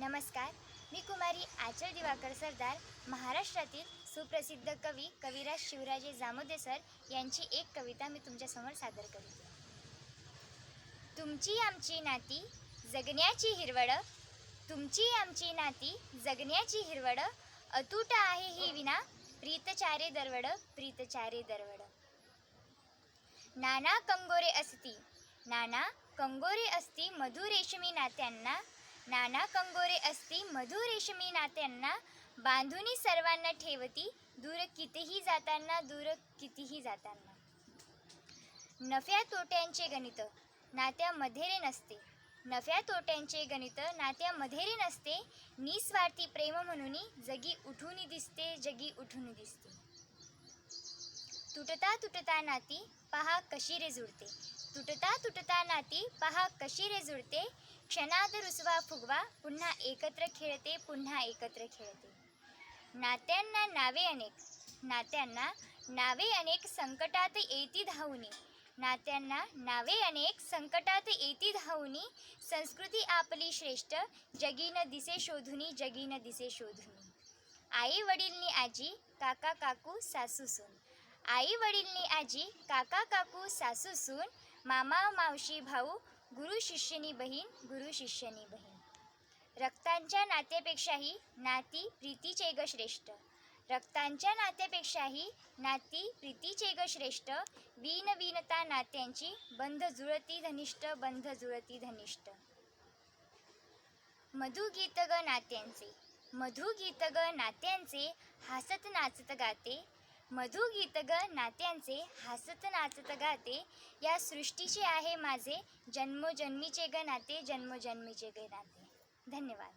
नमस्कार. मी कुमारी आचल दिवाकर सरदार महाराष्ट्रातील सुप्रसिद्ध कवी कविराज शिवराजे जामोदे सर यांची एक कविता मी तुमच्यासमोर सादर करते तुमची आमची नाती जगण्याची हिरवड तुमची आमची नाती जगण्याची हिरवड अतूट आहे ही विना प्रीतचारे दरवड प्रीतचारे दरवड नाना कंगोरे असती नाना कंगोरे असती मधुरेशमी नात्यांना नाना कंगोरे असती मधुरेशमी नात्यांना बांधुनी सर्वांना ठेवती दूर कितीही जाताना दूर कितीही जाताना. नफ्या तोट्यांचे गणित नात्या मधेरे नसते. नफ्या तोट्यांचे गणित नात्या मधेरे नसते. निस्वार्थी प्रेम म्हणून जगी उठून दिसते जगी उठून दिसते. तुटता तुटता नाती पहा कशी रे जुळते तुटता तुटता नाती पहा कशी रे जुळते क्षणात रुसवा फुगवा पुन्हा एकत्र खेळते पुन्हा एकत्र खेळते. नात्यांना नावे अनेक नात्यांना नावे अनेक संकटात येती धावणी नात्यांना नावे अनेक संकटात येती धावूनी. संस्कृती आपली श्रेष्ठ जगीन दिसे शोधुनी जगीन दिसे शोधुनी. आई वडीलनी आजी काका काकू सासू सून. आई वडीलनी आजी काका काकू सासू सून. मामा मावशी भाऊ गुरु शिष्यनी बहीण गुरु शिष्यनी बहीण. रक्तांच्या नात्यापेक्षाही नाती प्रीतीचे ग श्रेष्ठ रक्तांच्या नात्यापेक्षाही नाती प्रीतीचे ग श्रेष्ठ वीन वीनता नात्यांची बंध जुळती धनिष्ठ बंध जुळती धनिष्ठ. मधुगीत ग नात्यांचे मधुगीत ग नात्यांचे हसत नाचत गाते मधुगीत ग नात्यांचे हसत नाचत गाते या सृष्टीचे आहे माझे जन्मोजन्मीचे ग नाते जन्मोजन्मीचे ग नाते. धन्यवाद.